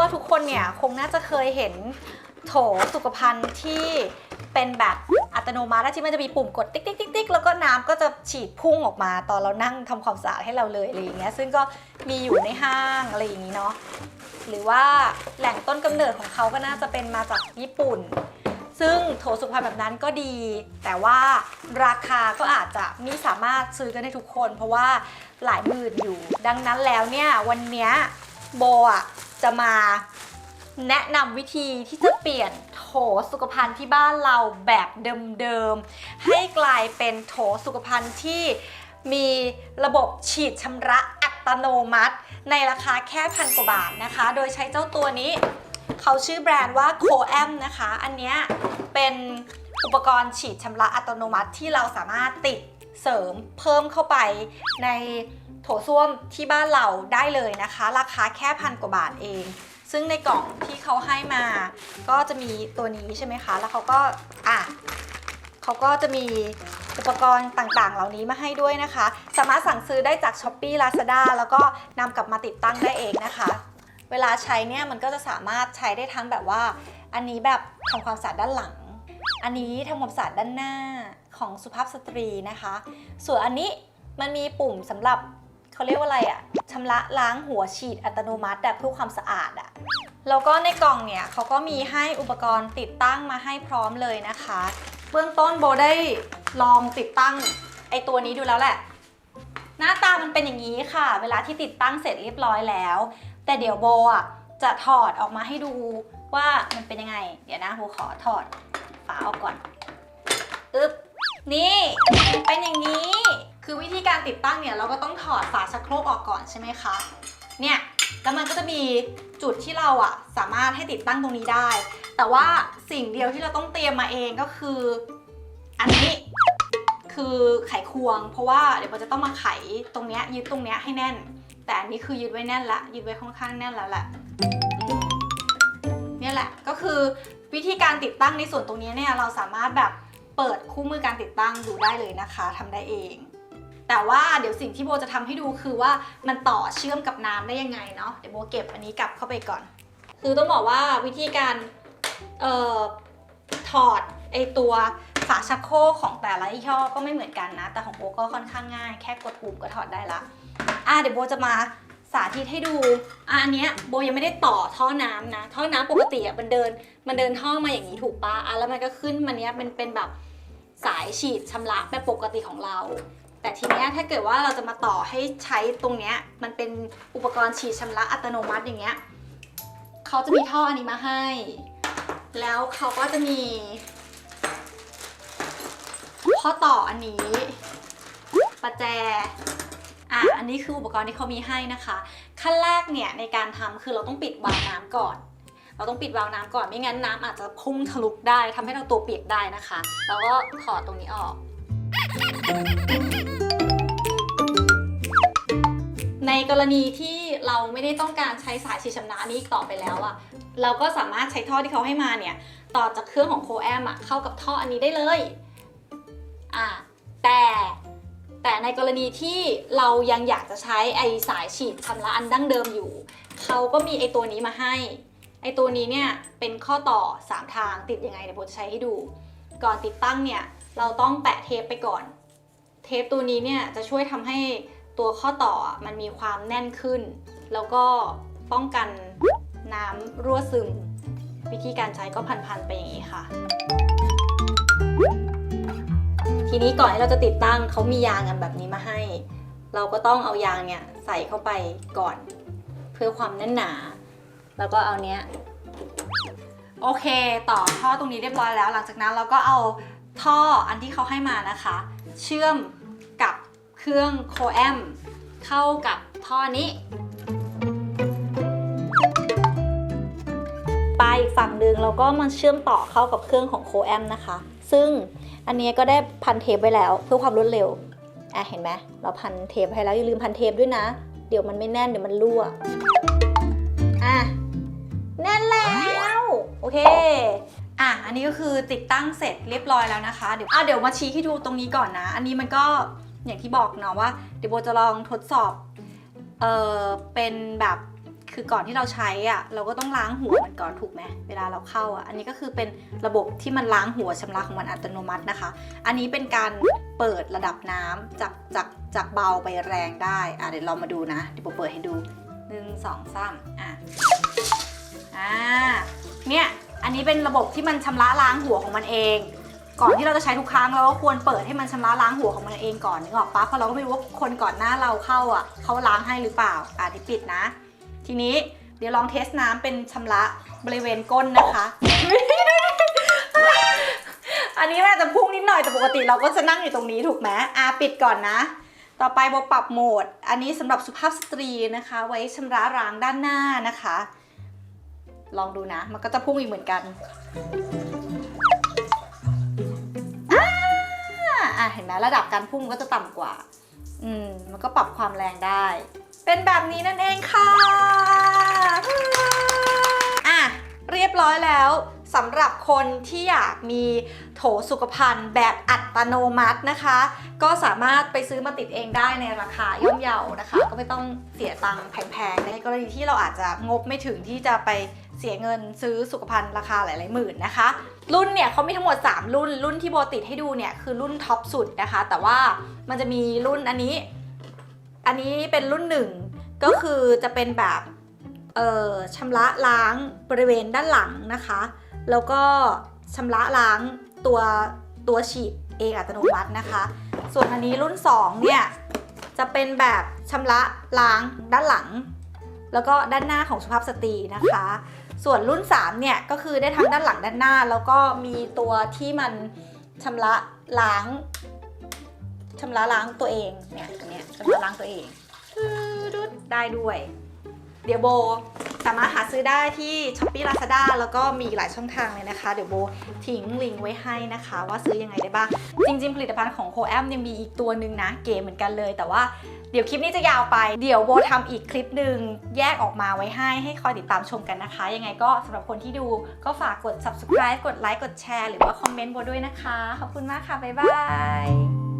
ว่าทุกคนเนี่ยคงน่าจะเคยเห็นโถสุขภัณฑ์ที่เป็นแบบอัตโนมัติที่มันจะมีปุ่มกดติ๊กติ๊กติ๊กติ๊กแล้วก็น้ำก็จะฉีดพุ่งออกมา ตอนเรานั่งทำความสะอาดให้เราเลยอะไรอย่างเงี้ยซึ่งก็มีอยู่ในห้างอะไรอย่างนี้เนาะหรือว่าแหล่งต้นกำเนิดของเขาก็น่าจะเป็นมาจากญี่ปุ่น ซึ่งโถสุขภัณฑ์แบบนั้นก็ดี แต่ว่าราคาก็อาจจะไม่สามารถซื้อกันได้ทุกคน เพราะว่าหลายหมื่นอยู่ ดังนั้นแล้วเนี่ยวันเนี้ยโบอะ จะมาแนะนำวิธีที่จะเปลี่ยนโถสุขภัณฑ์ที่บ้านเราแบบเดิมๆ ให้กลายเป็นโถสุขภัณฑ์ที่มีระบบฉีดชำระอัตโนมัติ ในราคาแค่พันกว่าบาทนะคะ โดยใช้เจ้าตัวนี้ เขาชื่อแบรนด์ว่า Coam นะคะ อันนี้เป็นอุปกรณ์ฉีดชำระอัตโนมัติที่เราสามารถติดเสริมเพิ่มเข้าไปใน โถส้วมที่บ้านเราได้เลยนะคะ ราคาแค่พันกว่าบาทเอง ซึ่งในกล่องที่เขาให้มา ก็จะมีตัวนี้ใช่ไหมคะ แล้วเขาก็อะเขาก็จะมีอุปกรณ์ต่างๆ เหล่านี้มาให้ด้วยนะคะ สามารถสั่งซื้อได้จาก s h อ p e e Lazada แล้วก็นำกลับมาติดตั้งได้เองนะคะ เวลาใช้เนี่ยมันก็จะสามารถใช้ได้ทั้งแบบว่า อันนี้แบบทำความสะอาดด้านหลัง อันนี้ทำความสะอาดด้านหน้าของสุภาพสตรีนะคะ ส่วนอันนี้มันมีปุ่มสำหรับ เขาเรียกว่าอะไรอะชำระล้างหัวฉีดอัตโนมัติแบบเพื่อความสะอาดอะแล้วก็ในกล่องเนี่ยเขาก็มีให้อุปกรณ์ติดตั้งมาให้พร้อมเลยนะคะ เบื้องต้นโบได้ลองติดตั้งไอตัวนี้ดูแล้วแหละ หน้าตามันเป็นอย่างนี้ค่ะ เวลาที่ติดตั้งเสร็จเรียบร้อยแล้ว แต่เดี๋ยวโบอะจะถอดออกมาให้ดูว่ามันเป็นยังไง เดี๋ยวนะโบขอถอดฝาออกก่อนอึ๊บนี่เป็นอย่างนี้ คือวิธีการติดตั้งเนี่ยเราก็ต้องถอดฝาชักโครกออกก่อนใช่ไหมคะ เนี่ยแล้วมันก็จะมีจุดที่เราอะสามารถให้ติดตั้งตรงนี้ได้ แต่ว่าสิ่งเดียวที่เราต้องเตรียมมาเองก็คือ อันนี้คือไขควง เพราะว่าเดี๋ยวเราจะต้องมาไขตรงเนี้ยยึดตรงเนี้ยให้แน่น แต่อันนี้คือยึดไว้แน่นละยึดไว้ค่อนข้างแน่นแล้วแหละเนี่ยแหละก็คือวิธีการติดตั้งในส่วนตรงนี้เนี่ยเราสามารถแบบเปิดคู่มือการติดตั้งดูได้เลยนะคะทำได้เอง แต่ว่าเดี๋ยวสิ่งที่โบจะทำให้ดูคือว่ามันต่อเชื่อมกับน้ำได้ยังไงเนาะเดี๋ยวโบเก็บอันนี้กลับเข้าไปก่อน คือต้องบอกว่าวิธีการเอ่อถอดไอตัวฝาชักโครกของแต่ละยี่ห้อก็ไม่เหมือนกันนะ แต่ของโบก็ค่อนข้างง่าย แค่กดปุ่มก็ถอดได้ละอะเดี๋ยวโบจะมาสาธิตให้ดูอะอันเนี้ยโบยังไม่ได้ต่อท่อน้ำนะ ท่อน้ำปกติอะมันเดิน มันเดินท่อมาอย่างนี้ถูกปะอะแล้วมันก็ขึ้นมาเนี้ยเป็นเป็นแบบสายฉีดชำระแบบปกติของเรา แต่ทีเนี้ยถ้าเกิดว่าเราจะมาต่อให้ใช้ตรงเนี้ยมันเป็นอุปกรณ์ฉีดชำระอัตโนมัติอย่างเงี้ยเขาจะมีท่ออันนี้มาให้ แล้วเขาก็จะมีข้อต่ออันนี้ประแจอะอันนี้คืออุปกรณ์ที่เขามีให้นะคะ ขั้นแรกเนี่ยในการทำคือเราต้องปิดวาล์วน้ำก่อน เราต้องปิดวาล์วน้ำก่อนไม่งั้นน้ำอาจจะพุ่งทะลุได้ทำให้เราตัวเปียกได้นะคะ แล้วก็ถอดตรงนี้ออก กรณีที่เราไม่ได้ต้องการใช้สายฉีดชำระนี้ต่อไปแล้วอะเราก็สามารถใช้ท่อที่เขาให้มาเนี่ยต่อจากเครื่องของโคแอมอะเข้ากับท่ออันนี้ได้เลยอะแต่แต่ในกรณีที่เรายังอยากจะใช้ไอสายฉีดชำระอันดั้งเดิมอยู่ เขาก็มีไอตัวนี้มาให้ ไอตัวนี้เนี่ยเป็นข้อต่อ 3 ทางติดยังไงเดี๋ยวโบจะใช้ให้ดู ก่อนติดตั้งเนี่ยเราต้องแปะเทปไปก่อน เทปตัวนี้เนี่ยจะช่วยทำให้ ตัวข้อต่อมันมีความแน่นขึ้น แล้วก็ป้องกันน้ำรั่วซึม วิธีการใช้ก็พันๆไปอย่างนี้ค่ะ ทีนี้ก่อนที่เราจะติดตั้งเขามียางกันแบบนี้มาให้ เราก็ต้องเอายางเนี่ยใส่เข้าไปก่อน เพื่อความแน่นหนา แล้วก็เอาเนี้ยโอเค ต่อท่อตรงนี้เรียบร้อยแล้ว หลังจากนั้นเราก็เอาท่ออันที่เขาให้มานะคะ เชื่อม เครื่องโคแอมเข้ากับท่อนี้ไปอีกฝั่งหนึ่งเราก็มาเชื่อมต่อเข้ากับเครื่องของโคแอมนะคะ ซึ่งอันนี้ก็ได้พันเทปไว้แล้วเพื่อความรวดเร็วอะเห็นไหมเราพันเทปให้แล้วอย่าลืมพันเทปด้วยนะ เดี๋ยวมันไม่แน่นเดี๋ยวมันรั่วอะแน่นแล้วโอเคอะอันนี้ก็คือติดตั้งเสร็จเรียบร้อยแล้วนะคะ เดี๋ยวอะเดี๋ยวมาชี้ให้ดูตรงนี้ก่อนนะ อันนี้มันก็ อย่างที่บอกเนาะว่าเดี๋ยวโบจะลองทดสอบเออเป็นแบบคือก่อนที่เราใช้อะเราก็ต้องล้างหัวมันก่อนถูกไหมเวลาเราเข้าอะอันนี้ก็คือเป็นระบบที่มันล้างหัวชำระของมันอัตโนมัตินะคะ อันนี้เป็นการเปิดระดับน้ำจากจากจากเบาไปแรงได้อะเดี๋ยวเรามาดูนะเดี๋ยวโบเปิดให้ดูหนึ่งสองสามอะอ่าเนี่ยอันนี้เป็นระบบที่มันชำระล้างหัวของมันเอง ก่อนที่เราจะใช้ทุกครั้งเราก็ควรเปิดให้มันชำระล้างหัวของมันเองก่อนนึกออกปะเพราะเราก็ไม่รู้ว่าคนก่อนหน้าเราเข้าอะเขาล้างให้หรือเปล่าอะที่ปิดนะ ทีนี้เดี๋ยวลองเทสน้ำเป็นชำระบริเวณก้นนะคะ อันนี้มันอาจจะพุ่งนิดหน่อยแต่ปกติเราก็จะนั่งอยู่ตรงนี้ถูกไหมอะปิดก่อนนะ ต่อไปโบปรับโหมด อันนี้สำหรับสุภาพสตรีนะคะ ไว้ชำระล้างด้านหน้านะคะ ลองดูนะ มันก็จะพุ่งอีกเหมือนกัน อะเห็นไหมระดับการพุ่งก็จะต่ำกว่า อืมมันก็ปรับความแรงได้ เป็นแบบนี้นั่นเองค่ะ อะเรียบร้อยแล้ว สำหรับคนที่อยากมีโถสุขภัณฑ์แบบอัตโนมัตินะคะ ก็สามารถไปซื้อมาติดเองได้ในราคาย่อมเยานะคะ ก็ไม่ต้องเสียตังค์แพงๆ ในกรณีที่เราอาจจะงบไม่ถึงที่จะไปเสียเงินซื้อสุขภัณฑ์ราคาหลายๆหมื่นนะคะ รุ่นเนี่ยเขามีทั้งหมด 3 รุ่น รุ่นที่โบติดให้ดูเนี่ยคือรุ่นท็อปสุดนะคะ แต่ว่ามันจะมีรุ่นอันนี้ อันนี้เป็นรุ่นหนึ่งก็คือจะเป็นแบบเออชำระล้างบริเวณด้านหลังนะคะ แล้วก็ชำระล้างตัวตัวฉีดเองอัตโนมัตินะคะ ส่วนอันนี้รุ่น 2 เนี่ย จะเป็นแบบชำระล้างด้านหลัง แล้วก็ด้านหน้าของสุภาพสตรีนะคะ ส่วนรุ่น 3 เนี่ย ก็คือได้ทั้งด้านหลังด้านหน้า แล้วก็มีตัวที่มันชำระล้างชำระล้างตัวเองเนี่ยอันเนี้ยชำระล้างตัวเองได้ด้วย เดี๋ยวโบ สามารถหาซื้อได้ที่ s h อ p e e Lazada แล้วก็มีหลายช่องทางเลยนะคะ เดี๋ยวโบทิ้งลิงก์ไว้ให้นะคะ ว่าซื้อยังไงได้บ้าง จริง ๆ ผลิตภัณฑ์ของโคแอมยังมีอีกตัวหนึ่งนะ เก๋เหมือนกันเลย แต่ว่าเดี๋ยวคลิปนี้จะยาวไป เดี๋ยวโบทำอีกคลิปหนึ่งแยกออกมาไว้ให้ให้คอยติดตามชมกันนะคะ ยังไงก็สำหรับคนที่ดูก็ฝากกด subscribe กดไลค์กดแชร์หรือว่าคอมเมนต์โบด้วยนะคะ ขอบคุณมากค่ะบ๊ายบาย